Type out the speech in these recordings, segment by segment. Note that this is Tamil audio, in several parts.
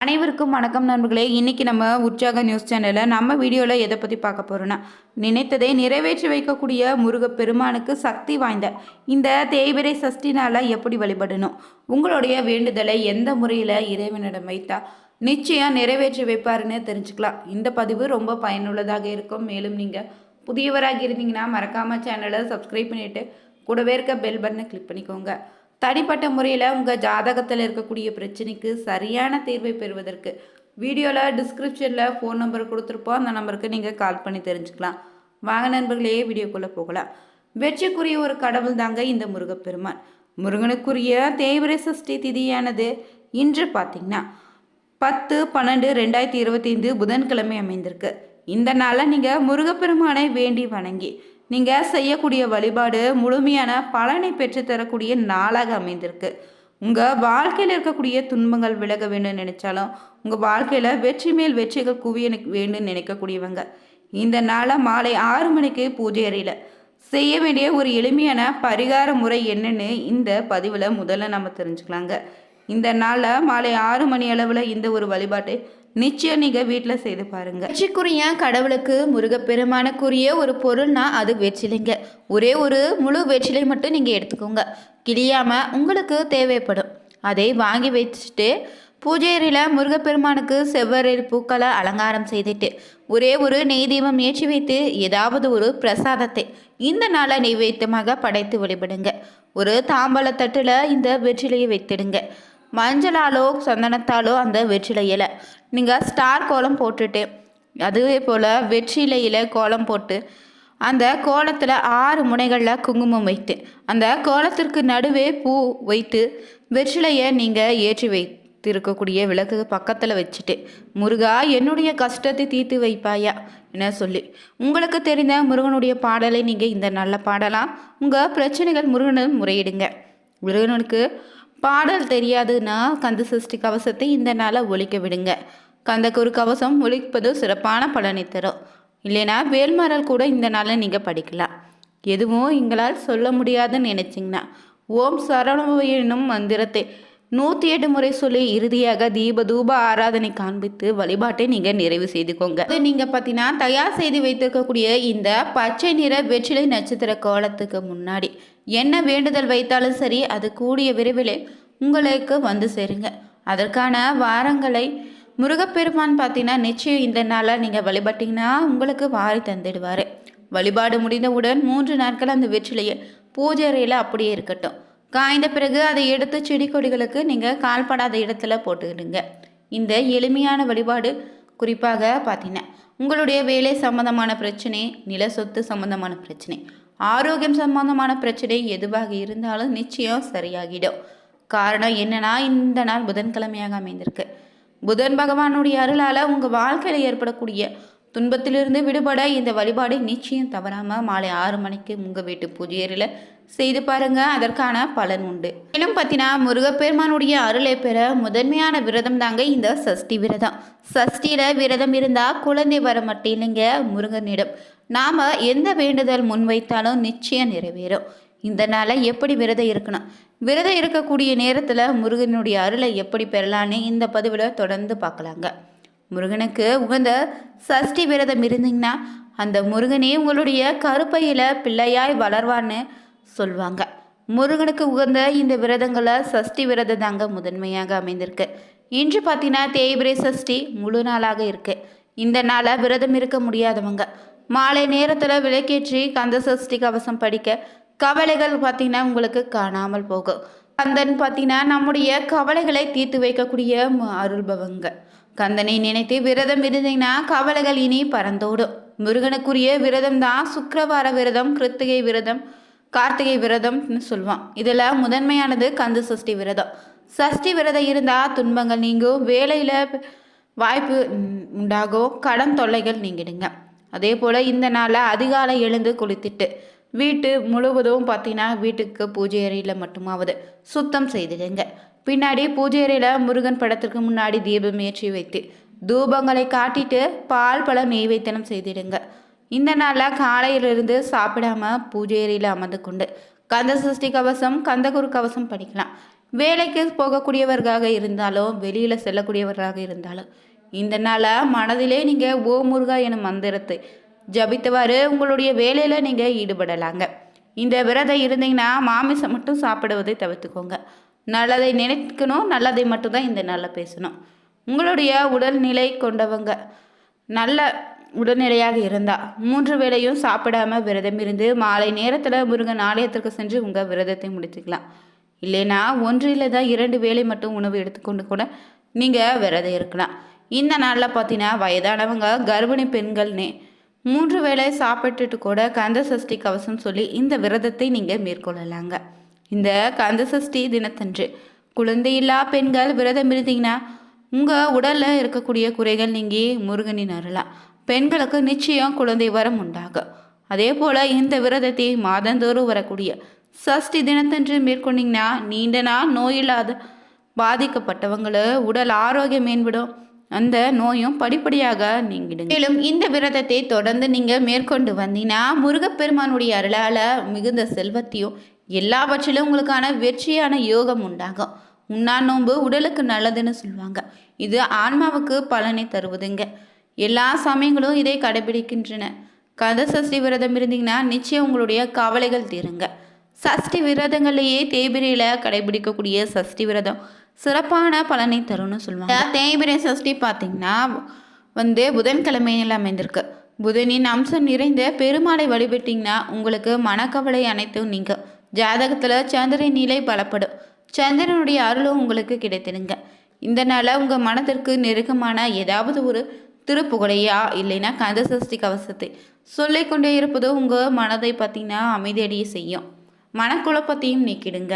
அனைவருக்கும் வணக்கம் நண்பர்களே. இன்றைக்கி நம்ம உற்சாக நியூஸ் சேனலில் நம்ம வீடியோவில் எதை பற்றி பார்க்க போகிறோன்னா நினைத்ததை நிறைவேற்றி வைக்கக்கூடிய முருகப்பெருமானுக்கு சக்தி வாய்ந்த இந்த தேய்பிரை சஷ்டினால் எப்படி வழிபடணும் உங்களுடைய வேண்டுதலை எந்த முறையில் இறைவனிடம் வைத்தா நிச்சயம் நிறைவேற்றி வைப்பாருன்னு தெரிஞ்சுக்கலாம். இந்த பதிவு ரொம்ப பயனுள்ளதாக இருக்கும். மேலும் நீங்கள் புதியவராக இருந்தீங்கன்னா மறக்காமல் சேனலை சப்ஸ்கிரைப் பண்ணிவிட்டு கூடவே இருக்க பெல் பட்டனை கிளிக் பண்ணிக்கோங்க. தனிப்பட்ட முறையில் உங்கள் ஜாதகத்தில் இருக்கக்கூடிய பிரச்சனைக்கு சரியான தீர்வை பெறுவதற்கு வீடியோவில் டிஸ்கிரிப்ஷனில் ஃபோன் நம்பர் கொடுத்துருப்போம். அந்த நம்பருக்கு நீங்கள் கால் பண்ணி தெரிஞ்சுக்கலாம். வாங்க நண்பர்களே வீடியோக்குள்ளே போகலாம். வெற்றிக்குரிய ஒரு கடவுள் தாங்க இந்த முருகப்பெருமான். முருகனுக்குரிய தேய்பிரை சஷ்டி திதியானது இன்று பார்த்தீங்கன்னா பத்து பன்னெண்டு ரெண்டாயிரத்தி இருபத்தைந்து புதன்கிழமை அமைந்திருக்கு. இந்த நாளில் நீங்கள் முருகப்பெருமானை வேண்டி வணங்கி நீங்கள் செய்யக்கூடிய வழிபாடு முழுமையான பலனை பெற்றுத்தரக்கூடிய நாளாக அமைந்திருக்கு. உங்கள் வாழ்க்கையில் இருக்கக்கூடிய துன்பங்கள் விலக வேணும்னு நினைச்சாலும் உங்கள் வாழ்க்கையில் வெற்றி மேல் வெற்றிகள் குவிய வேணும்னு நினைக்கக்கூடியவங்க இந்த நாளை மாலை ஆறு மணிக்கு பூஜை அறையில் செய்ய வேண்டிய ஒரு எளிமையான பரிகார முறை என்னன்னு இந்த பதிவில் முதல்ல நம்ம தெரிஞ்சுக்கலாங்க. இந்த நாளில் மாலை ஆறு மணி அளவில் இந்த ஒரு வழிபாட்டை நிச்சயம் நீங்கள் வீட்டில் செய்து பாருங்க. வெற்றிக்குரிய கடவுளுக்கு முருகப்பெருமானுக்குரிய ஒரு பொருள்னா அது வெற்றிலைங்க. ஒரே ஒரு முழு வெற்றிலை மட்டும் நீங்கள் எடுத்துக்கோங்க. கிளியாமல் உங்களுக்கு தேவைப்படும். அதை வாங்கி வச்சுட்டு பூஜையறையில் முருகப்பெருமானுக்கு செவ்வரில் பூக்களை அலங்காரம் செய்துட்டு ஒரே ஒரு நெய் தீபம் ஏற்றி வைத்து ஏதாவது ஒரு பிரசாதத்தை இந்த நாளை நெய்வேத்தியமாக படைத்து வழிபடுங்க. ஒரு தாம்பழத்தட்டில் இந்த வெற்றிலையை வைத்திடுங்க. மஞ்சளாலோ சந்தனத்தாலோ அந்த வெற்றிலையில் நீங்கள் ஸ்டார் கோலம் போட்டுட்டு அதுவே போல் வெற்றிலையில் கோலம் போட்டு அந்த கோலத்தில் ஆறு முனைகளில் குங்குமம் வைத்து அந்த கோலத்திற்கு நடுவே பூ வைத்து வெற்றிலையை நீங்கள் ஏற்றி வைத்திருக்கக்கூடிய விளக்கு பக்கத்தில் வச்சுட்டு முருகா என்னுடைய கஷ்டத்தை தீர்த்து வைப்பாயா? என சொல்லி. உங்களுக்கு தெரிந்த முருகனுடைய பாடலை நீங்கள் இந்த நல்ல பாடலாம். உங்கள் பிரச்சனைகள் முருகனும் முறையிடுங்க. முருகனுக்கு பாடல் தெரியாதுன்னா கந்த சஷ்டி கவசத்தை இந்த நாளை ஒழிக்க விடுங்க. கந்தக்கு ஒரு கவசம் ஒழிப்பது சிறப்பான பலனை தரும். இல்லைனா வேல்மரல் கூட இந்த நாளை நீங்கள் படிக்கலாம். எதுவும் எங்களால் சொல்ல முடியாதுன்னு நினச்சிங்கன்னா ஓம் சரணம் என்னும் மந்திரத்தை நூற்றி எட்டு முறை சொல்லி இறுதியாக தீப தூப ஆராதனை காண்பித்து வழிபாட்டை நீங்கள் நிறைவு செய்துக்கோங்க. அது நீங்கள் பார்த்தீங்கன்னா தயார் செய்து வைத்திருக்கக்கூடிய இந்த பச்சை நிற வெற்றிலை நட்சத்திர கோலத்துக்கு முன்னாடி என்ன வேண்டுதல் வைத்தாலும் சரி அது கூடிய விரைவிலே உங்களுக்கு வந்து சேருங்க. அதற்கான வாரங்களை முருகப்பெருமான் பார்த்தீங்கன்னா நிச்சயம் இந்த நாளில் நீங்கள் வழிபட்டிங்கன்னா உங்களுக்கு வாரி தந்துடுவார். வழிபாடு முடிந்தவுடன் மூன்று நாட்கள் அந்த வெற்றிலையை பூஜை அறையில் அப்படியே இருக்கட்டும். காய்ந்த பிறகு அதை எடுத்து செடி கொடிகளுக்கு நீங்கள் கால்படாத இடத்துல போட்டுக்கிடுங்க. இந்த எளிமையான வழிபாடு குறிப்பாக பார்த்தீங்கன்னா உங்களுடைய வேலை சம்பந்தமான பிரச்சனை நில சொத்து சம்பந்தமான பிரச்சனை ஆரோக்கியம் சம்பந்தமான பிரச்சனை எதுவாக இருந்தாலும் நிச்சயம் சரியாகிடும். காரணம் என்னன்னா இந்த நாள் புதன்கிழமையாக அமைந்திருக்கு. புதன் பகவானுடைய அருளால் உங்கள் வாழ்க்கையில் ஏற்படக்கூடிய துன்பத்திலிருந்து விடுபட இந்த வழிபாடு நிச்சயம் தவறாமல் மாலை ஆறு மணிக்கு உங்கள் வீட்டு பூஜையரில் செய்து பாருங்க அதற்கான பலன் உண்டு. மேலும் பார்த்தீங்கன்னா முருகப்பெருமானுடைய அருளை பெற முதன்மையான விரதம் தாங்க இந்த சஷ்டி விரதம். சஷ்டியில் விரதம் இருந்தால் குழந்தை வர மட்டும் இல்லைங்க முருகனிடம். நாம் எந்த வேண்டுதல் முன்வைத்தாலும் நிச்சயம் நிறைவேறும். இந்த நாளை எப்படி விரதம் இருக்கணும்? விரதம் இருக்கக்கூடிய நேரத்தில் முருகனுடைய அருளை எப்படி பெறலான்னு இந்த பதிவில் தொடர்ந்து பார்க்கலாங்க முருகனுக்கு உகந்த சஷ்டி விரதம் இருந்தீங்கன்னா அந்த முருகனே உங்களுடைய கருப்பையில் பிள்ளையாய் வளர்வான்னு சொல்லுவாங்க முருகனுக்கு உகந்த இந்த விரதங்களை சஷ்டி விரதம் தாங்க முதன்மையாக அமைந்திருக்கு. இன்று பார்த்தீங்கன்னா தேய்பிரை சஷ்டி முழு நாளாக இருக்கு. இந்த நாளை விரதம் இருக்க முடியாதவங்க. மாலை நேரத்தில் விளக்கேற்றி கந்த சஷ்டி கவசம் படிக்க கவலைகள் பார்த்தீங்கன்னா உங்களுக்கு காணாமல் போகும். கந்தன் பார்த்தீங்கன்னா நம்முடைய கவலைகளை தீர்த்து வைக்கக்கூடிய அருள்பவங்க. கந்தனை நினைத்து விரதம் இருந்தீங்கன்னா கவலைகள் இனி பறந்தோடும். முருகனுக்குரிய விரதம் தான் சுக்கரவார விரதம் கிருத்திகை விரதம் கார்த்திகை விரதம்னு சொல்லுவான் இதில் முதன்மையானது கந்த சஷ்டி விரதம். சஷ்டி விரதம் இருந்தால் துன்பங்கள் நீங்கும். வேலையில் வாய்ப்பு உண்டாகும். கடன் தொல்லைகள் நீங்கிடுங்க. அதே போல் இந்த நாளில் அதிகாலை எழுந்து குளித்துட்டு வீட்டு முழுவதும் பார்த்தீங்கன்னா வீட்டுக்கு பூஜை அறையில் மட்டுமாவது சுத்தம் செய்திடுங்க பின்னாடி பூஜை அறையில் முருகன் படத்திற்கு முன்னாடி தீபம் ஏற்றி வைத்து தூபங்களை காட்டிட்டு பால் பழம் நெய்வேத்தனம் செய்திடுங்க. இந்த நாளில் காலையிலிருந்து சாப்பிடாம பூஜை அறையில் அமர்ந்து கொண்டு கந்த சஷ்டி கவசம் கந்தகுரு கவசம் படிக்கலாம் வேலைக்கு போகக்கூடியவர்களாக இருந்தாலும் வெளியில் செல்லக்கூடியவர்களாக இருந்தாலும் இந்த நாளை மனதிலே நீங்கள் ஓ முருகா எனும் மந்திரத்தை ஜபித்தவாறு உங்களுடைய வேலையில் நீங்கள் ஈடுபடலாங்க. இந்த விரதம் இருந்தீங்கன்னா மாமிசம் மட்டும் சாப்பிடுவதை தவிர்த்துக்கோங்க. நல்லதை நினைக்கணும் நல்லதை மட்டும்தான் இந்த நாளில் பேசணும். உங்களுடைய உடல்நிலை கொண்டவங்க நல்ல உடல்நிலையாக இருந்தால் மூன்று வேளையும் சாப்பிடாம விரதம் இருந்து மாலை நேரத்தில் முருகன் ஆலயத்திற்கு சென்று உங்கள் விரதத்தை முடிச்சுக்கலாம். இல்லைனா ஒன்று இல்லை தான் இரண்டு வேளை மட்டும் உணவு எடுத்துக்கொண்டு கூட நீங்கள் விரதம் இருக்கலாம். இந்த நாளில் பார்த்தீங்கன்னா வயதானவங்க கர்ப்பிணி பெண்கள்னே மூன்று வேளை சாப்பிட்டுட்டு கூட கந்த சஷ்டி கவசம் சொல்லி இந்த விரதத்தை நீங்கள் மேற்கொள்ளலாங்க. இந்த கந்த சஷ்டி தினத்தன்று குழந்தையில்லா பெண்கள் விரதம் இருந்தீங்கன்னா உங்கள் உடலில் இருக்கக்கூடிய குறைகள் நீங்கி முருகனின் அருளாம் பெண்களுக்கு நிச்சயம் குழந்தை வரம் உண்டாகும் அதே போல் இந்த விரதத்தை மாதந்தோறும் வரக்கூடிய சஷ்டி தினத்தன்று மேற்கொண்டீங்கன்னா நீண்ட நாள் நோயில்லாத பாதிக்கப்பட்டவங்கள உடல் ஆரோக்கியம் மேம்படும். அந்த நோயும் படிப்படியாக நீங்கிடும் மேலும் இந்த விரதத்தை தொடர்ந்து நீங்கள் மேற்கொண்டு வந்தீங்கன்னா முருகப்பெருமானுடைய அருளால் மிகுந்த செல்வத்தையும் எல்லாவற்றிலும் உங்களுக்கான வெற்றியான யோகம் உண்டாகும். உண்ணா நோன்பு உடலுக்கு நல்லதுன்னு சொல்லுவாங்க. இது ஆன்மாவுக்கு பலனை தருவதுங்க. எல்லா சமயங்களும் இதை கடைபிடிக்கின்றன. கந்த சஷ்டி விரதம் இருந்தீங்கன்னா நிச்சயம் உங்களுடைய கவலைகள் தீருங்க. சஷ்டி விரதங்கள்லேயே தேய்பிரையில் கடைபிடிக்கக்கூடிய சஷ்டி விரதம் சிறப்பான பலனை தரும்னு சொல்லுவாங்க. தேய்பிரை சஷ்டி பார்த்தீங்கன்னா வந்து புதன்கிழமையில் அமைந்திருக்கு. புதனின் அம்சம் நிறைந்த பெருமாளை வழிபட்டிங்கன்னா உங்களுக்கு மனக்கவலை அனைத்தும் நீங்கள் ஜாதகத்தில் சந்திரன் நிலை பலப்படும். சந்திரனுடைய அருளும் உங்களுக்கு கிடைத்திடுங்க. இந்த நாளில் உங்கள் மனதிற்கு நெருக்கமான ஏதாவது ஒரு திருப்புகழையா இல்லைன்னா கந்த சஷ்டி கவசத்தை சொல்லிக்கொண்டே இருப்பது உங்கள் மனதை பார்த்தீங்கன்னா அமைதியடைய செய்யும். மனக்குழப்பத்தையும் நீக்கிடுங்க.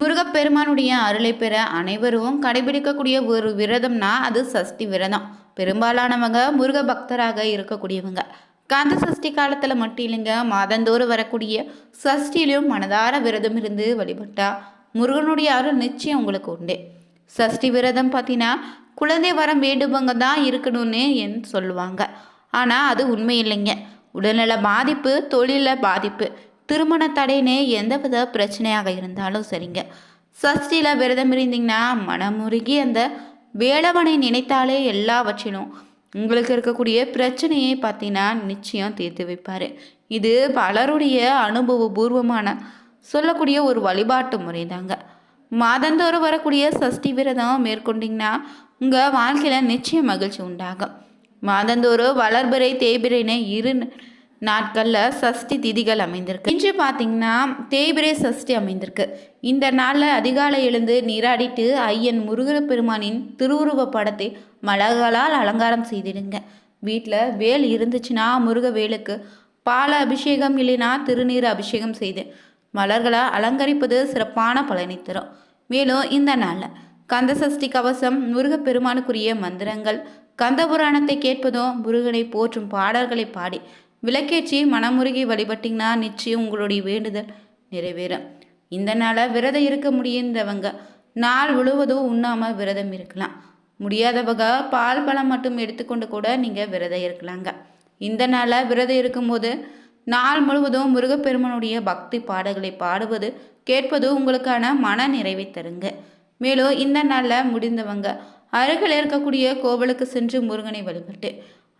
முருகப்பெருமானுடைய அருளை பெற அனைவரும் கடைபிடிக்கக்கூடிய ஒரு விரதம்னா அது சஷ்டி விரதம். பெரும்பாலானவங்க முருக பக்தராக இருக்கக்கூடியவங்க. காந்த சஷ்டி காலத்தில் மட்டும் இல்லைங்க மாதந்தோறும் வரக்கூடிய சஷ்டியிலும் மனதார விரதம் இருந்து வழிபட்டா முருகனுடைய அருள் நிச்சயம் உங்களுக்கு உண்டு. சஷ்டி விரதம் பார்த்தீங்கன்னா குழந்தை வரம் வேண்டுபவங்க தான் இருக்கணும்னு என் சொல்லுவாங்க. ஆனால் அது உண்மை இல்லைங்க உடல்நல பாதிப்பு தொழிலில் பாதிப்பு திருமண தடைன்னு எந்தவித பிரச்சனையாக இருந்தாலும் சரிங்க. சஷ்டியில் விரதம் இருந்தீங்கன்னா மனமுருகி அந்த வேளவனை நினைத்தாலே எல்லாவற்றிலும் உங்களுக்கு இருக்கக்கூடிய பிரச்சனையை பார்த்தீங்கன்னா நிச்சயம் தீர்த்து வைப்பார். இது பலருடைய அனுபவபூர்வமான சொல்லக்கூடிய ஒரு வழிபாட்டு முறை தாங்க மாதந்தோறும் வரக்கூடிய சஷ்டி விரதம் மேற்கொண்டிங்கன்னா உங்கள் வாழ்க்கையில் நிச்சயம் மகிழ்ச்சி உண்டாகும். மாதந்தோறும் வளர்பிறை தேய்பிரைன்னு இரு நாட்களில் சஷ்டி திதிகள் அமைந்திருக்கு. இன்று பார்த்தீங்கன்னா தேய்பிரை சஷ்டி அமைந்திருக்கு. இந்த நாளில் அதிகாலை எழுந்து நீராடிட்டு ஐயன் முருகன் பெருமானின் திருவுருவ படத்தை மலர்களால் அலங்காரம் செய்திடுங்க. வீட்டில் வேல் இருந்துச்சுன்னா முருக வேலுக்கு பால அபிஷேகம் இல்லைன்னா திருநீர் அபிஷேகம் செய்து மலர்களால் அலங்கரிப்பது சிறப்பான பலனை தரும். மேலும் இந்த நாளில் கந்தசஷ்டி கவசம் முருகப்பெருமானுக்குரிய மந்திரங்கள் கந்த புராணத்தை கேட்பதும் முருகனை போற்றும் பாடல்களை பாடி விளக்கேற்றி மனமுருகி வழிபட்டிங்கன்னா நிச்சயம் உங்களுடைய வேண்டுதல் நிறைவேறும். இந்த நாளை விரதம் இருக்க முடியுந்தவங்க நாள் முழுவதும் உண்ணாமல் விரதம் இருக்கலாம். முடியாதவங்க பால் பழம் மட்டும் எடுத்துக்கொண்டு கூட நீங்கள் விரதம் இருக்கலாங்க. இந்த நாளில் விரதம் இருக்கும்போது நாள் முழுவதும் முருகப்பெருமனுடைய பக்தி பாடல்களை பாடுவது கேட்பது உங்களுக்கான மன நிறைவை தருங்க. மேலும் இந்த நாளில் முடிந்தவங்க. அருகில் இருக்கக்கூடிய கோவிலுக்கு சென்று முருகனை வழிபட்டு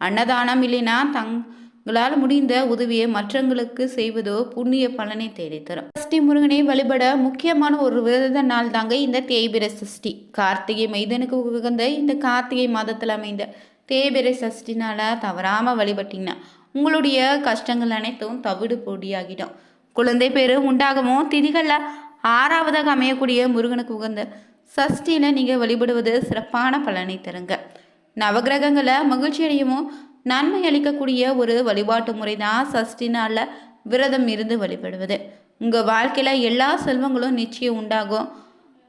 அன்னதானம் இல்லைன்னா தங்களால் முடிந்த உதவியை மற்றவங்களுக்கு செய்வதோ புண்ணிய பலனை தேடித்தரும் சஷ்டி முருகனை வழிபட முக்கியமான ஒரு விரத நாள் தாங்க இந்த தேய்பிர சஷ்டி. கார்த்திகை மைதனுக்கு உகந்த இந்த கார்த்திகை மாதத்தில் அமைந்த தேய்பிரை சஷ்டினால் தவறாமல் வழிபட்டிங்கன்னா உங்களுடைய கஷ்டங்கள் அனைத்தும் தவிடு பொடியாகிடும். குழந்தை பேரு உண்டாகவும் திதிகளில் ஆறாவதாக அமையக்கூடிய முருகனுக்கு உகந்த சஷ்டியில் நீங்கள் வழிபடுவது சிறப்பான பலனை தருங்க. நவகிரகங்களை மகிழ்ச்சி அடையவும் நன்மை அளிக்கக்கூடிய ஒரு வழிபாட்டு முறை தான் சஷ்டி நாளில் விரதம் இருந்து வழிபடுவது. உங்கள் வாழ்க்கையில் எல்லா செல்வங்களும் நிச்சயம் உண்டாகும்.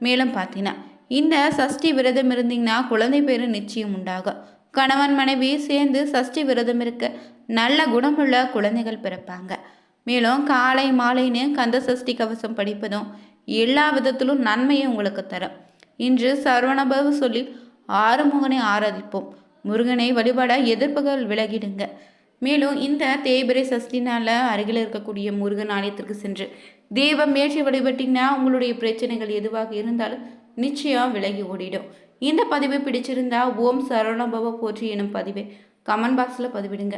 மேலும் பார்த்தீங்கன்னா இந்த சஷ்டி விரதம் இருந்தீங்கன்னா குழந்தை பேர் நிச்சயம் உண்டாகும். கணவன் மனைவி சேர்ந்து சஷ்டி விரதம் இருக்க நல்ல குணமுள்ள குழந்தைகள் பிறப்பாங்க. மேலும் காலை மாலைன்னு கந்த சஷ்டி கவசம் படிப்பதும் எல்லா விதத்திலும் நன்மையை உங்களுக்கு தரும். இன்று சரவணபவ சொல்லி ஆறுமுகனை ஆராதிப்போம். முருகனை வழிபாட எதிர்ப்புகள் விலகிடுங்க. மேலும் இந்த தேய்பிரை சஷ்டி அருகில் இருக்கக்கூடிய முருகன் ஆலயத்திற்கு சென்று தெய்வம் மேற்றி வழிபட்டிங்கன்னா உங்களுடைய பிரச்சனைகள் எதுவாக இருந்தாலும் நிச்சயம் விலகி ஓடிடும். இந்த பதிவை பிடிச்சிருந்தா ஓம் சரவணபவ போற்றி எனும் பதிவை கமெண்ட் பாக்ஸில் பதிவிடுங்க.